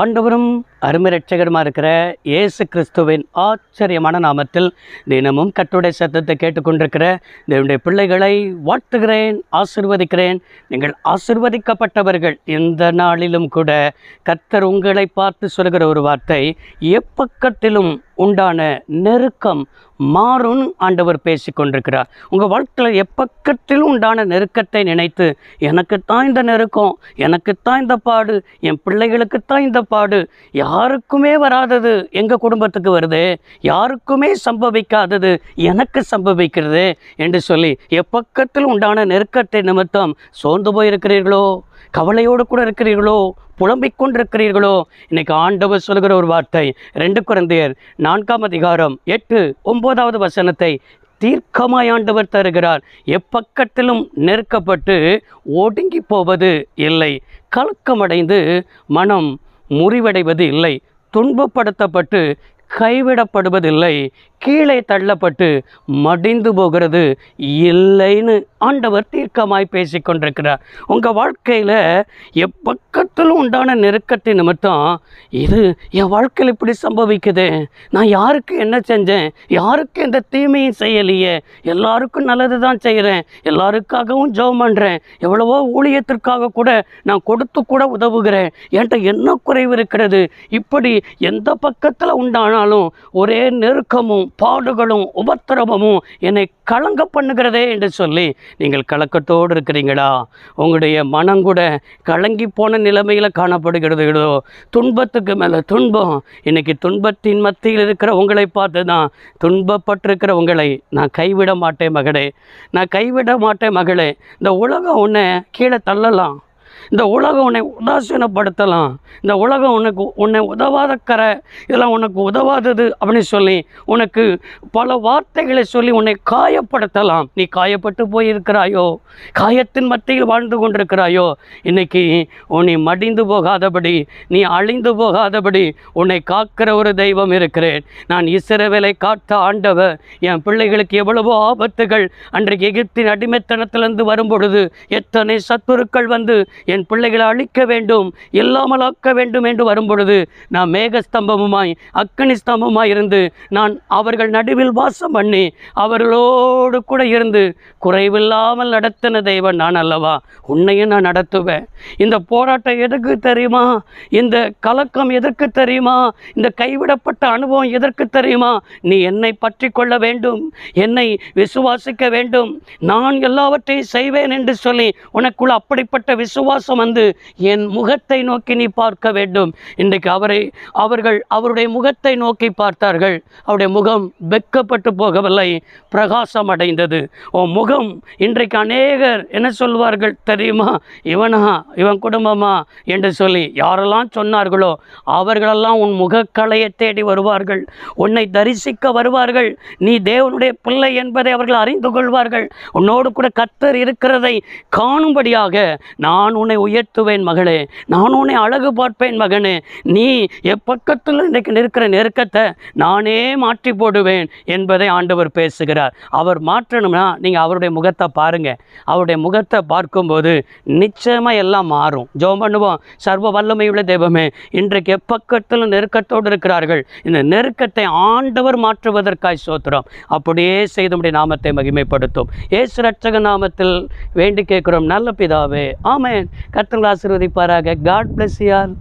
ஆண்டவரும் அருமரட்சகருமாக இருக்கிற இயேசு கிறிஸ்துவின் ஆச்சரியமான நாமத்தில் தினமும் கட்டுடைய சத்தத்தை கேட்டுக்கொண்டிருக்கிற தேவனுடைய பிள்ளைகளை வாழ்த்துகிறேன் ஆசிர்வதிக்கிறேன். நீங்கள் ஆசிர்வதிக்கப்பட்டவர்கள். இந்த நாளிலும் கூட கர்த்தர் உங்களை பார்த்து சொல்கிற ஒரு வார்த்தை எப்பக்கத்திலும் உண்டான நெருக்கம் மாறும் ஆண்டவர் பேசி கொண்டிருக்கிறார் உங்கள் வாழ்க்கையில் எப்பக்கத்திலும் உண்டான நெருக்கத்தை நினைத்து எனக்குத்தான் இந்த நெருக்கம் எனக்குத்தான் இந்த பாடு என் பிள்ளைகளுக்குத்தான் இந்த பாடு யாருக்குமே வராதது எங்கள் குடும்பத்துக்கு வருது? யாருக்குமே சம்பவிக்காதது எனக்கு சம்பவிக்கிறது? என்று சொல்லி எப்பக்கத்தில் உண்டான நெருக்கத்தை நிமித்தம் சோர்ந்து போயிருக்கிறீர்களோ கவலையோடு கூட இருக்கிறீர்களோ புலம்பிக் கொண்டிருக்கிறீர்களோ இன்னைக்கு ஆண்டவர் சொல்கிற ஒரு வார்த்தை ரெண்டு குழந்தையர் நான்காம் அதிகாரம் எட்டு ஒன்பதாவது வசனத்தை தீர்க்கமாய் ஆண்டவர் தருகிறார். எப்பக்கத்திலும் நெருக்கப்பட்டு ஒடுங்கி போவது இல்லை. கலக்கமடைந்து மனம் முறிவடைவது இல்லை. துன்பப்படுத்தப்பட்டு கைவிடப்படுவதில்லை. கீழே தள்ளப்பட்டு மடிந்து போகிறது. இல்லைன்னு ஆண்டவர் தீர்க்கமாய் பேசிக்கொண்டிருக்கிறார் உங்கள் வாழ்க்கையில் எப்பக்கத்திலும் உண்டான நெருக்கத்தை நிமித்தம் இது என் வாழ்க்கையில் இப்படி சம்பவிக்குது. நான் யாருக்கு என்ன செஞ்சேன்? யாருக்கு எந்த தீமையும் செய்யலையே. எல்லாருக்கும் நல்லது தான் செய்கிறேன் எல்லாருக்காகவும் ஜெபம் பண்ணுறேன் எவ்வளவோ ஊழியத்திற்காக கூட நான் கொடுத்து கூட உதவுகிறேன். என்கிட்ட என்ன குறைவு இருக்கிறது? இப்படி எந்த பக்கத்தில் உண்டானாலும் ஒரே நெருக்கமும் பாடுகளும் உபத்திரவமும் என்னை கலங்க பண்ணுகிறதே என்று சொல்லி நீங்கள் கலக்கத்தோடு இருக்கிறீங்களா? உங்களுடைய மனம் கூட கலங்கி போன நிலைமையில் காணப்படுகிறதோ. துன்பத்துக்கு மேலே துன்பம். இன்னைக்கு துன்பத்தின் மத்தியில் இருக்கிற உங்களை பார்த்து தான் துன்பப்பட்டிருக்கிற உங்களை நான் கைவிட மாட்டேன் மகளே. நான் கைவிட மாட்டேன் மகளே. இந்த உலகம் உன்னை கீழே தள்ளலாம். இந்த உலகம் உன்னை உதாசீனப்படுத்தலாம். இந்த உலகம் உனக்கு உன்னை உதவாத கரை இதெல்லாம் உனக்கு உதவாதது அப்படின்னு சொல்லி உனக்கு பல வார்த்தைகளை சொல்லி உன்னை காயப்படுத்தலாம். நீ காயப்பட்டு போயிருக்கிறாயோ? காயத்தின் மத்தியில் வாழ்ந்து கொண்டிருக்கிறாயோ? இன்னைக்கு உன்னை மடிந்து போகாதபடி நீ அழிந்து போகாதபடி உன்னை காக்கிற ஒரு தெய்வம் இருக்கிறேன். நான் இசிறவேலை காத்த ஆண்டவர் என் பிள்ளைகளுக்கு எவ்வளவோ ஆபத்துகள் அன்றைக்கு எகிப்தின் அடிமைத்தனத்திலிருந்து வரும் பொழுது எத்தனை சத்துருக்கள் வந்து என் பிள்ளைகளை அழிக்க வேண்டும் இல்லாமலாக்க வேண்டும் என்று வரும்பொழுது நான் மேகஸ்தம்பமுமாய் அக்கனி ஸ்தம்பமாய் இருந்து நான் அவர்கள் நடுவில் வாசம் பண்ணி அவர்களோடு கூட இருந்து குறைவில்லாமல் நடத்தின தெய்வன் நான் அல்லவா? உன்னையும் நான் நடத்துவேன். இந்த போராட்டம் எதுக்கு தெரியுமா? இந்த கலக்கம் எதற்கு தெரியுமா? இந்த கைவிடப்பட்ட அனுபவம் எதற்கு தெரியுமா? நீ என்னை பற்றி கொள்ள வேண்டும் என்னை விசுவாசிக்க வேண்டும். நான் எல்லாவற்றையும் செய்வேன் என்று சொல்லி உனக்குள்ள அப்படிப்பட்ட விசுவாசம் வந்து என் முகத்தை நோக்கி நீ பார்க்க வேண்டும். இன்றைக்கு அவரை அவர்கள் அவருடைய முகத்தை நோக்கி பார்த்தார்கள். அவருடைய முகம் வெக்கப்பட்டு போகவில்லை. பிரகாசம் அடைந்தது. உன் முகம். இன்றைக்கு அநேகர் என்ன சொல்வார்கள் தெரியுமா? இவனா? இவன் குடும்பமா? என்று சொல்லி யாரெல்லாம் சொன்னார்களோ அவர்களெல்லாம் உன் முகக்கலையை தேடி வருவார்கள். உன்னை தரிசிக்க வருவார்கள். நீ தேவனுடைய பிள்ளை என்பதை அவர்கள் அறிந்து கொள்வார்கள். உன்னோடு கூட கத்தர் இருக்கிறதை காணும்படியாக நான் உன்னை உயர்த்துவேன் மகளே. நான் உன்னை அழகு பார்ப்பேன் மகனே. நீ எப்பக்கத்தில் இன்றைக்கு நிற்கிற நெருக்கத்தை நானே மாற்றி போடுவேன் என்பதை ஆண்டவர் பேசுகிறார். அவர் மாற்றணும்னா நீங்கள் அவருடைய முகத்தை பாருங்கள் அவருடைய முகத்தை பார்க்கும்போது நிச்சயமாக எல்லாம் மாறும். ஜோம் பண்ணுவோம். சர்வ வல்லமையுள்ள தெய்வமே இன்றைக்கு எப்பக்கத்தில் நெருக்கத்தோடு இருக்கிறார்கள். இந்த நெருக்கத்தை ஆண்டவர் மாற்றுவதற்காய் சோத்திரம். அப்படியே செய்து நம்முடைய நாமத்தை மகிமைப்படுத்தும். ஏசு ரட்சக நாமத்தில் வேண்டி கேட்கிறோம். நல்ல பிதாவே. ஆமேன். கர்த்தர்கள் ஆசீர்வதிப்பாராக. காட் பிளஸ் யார்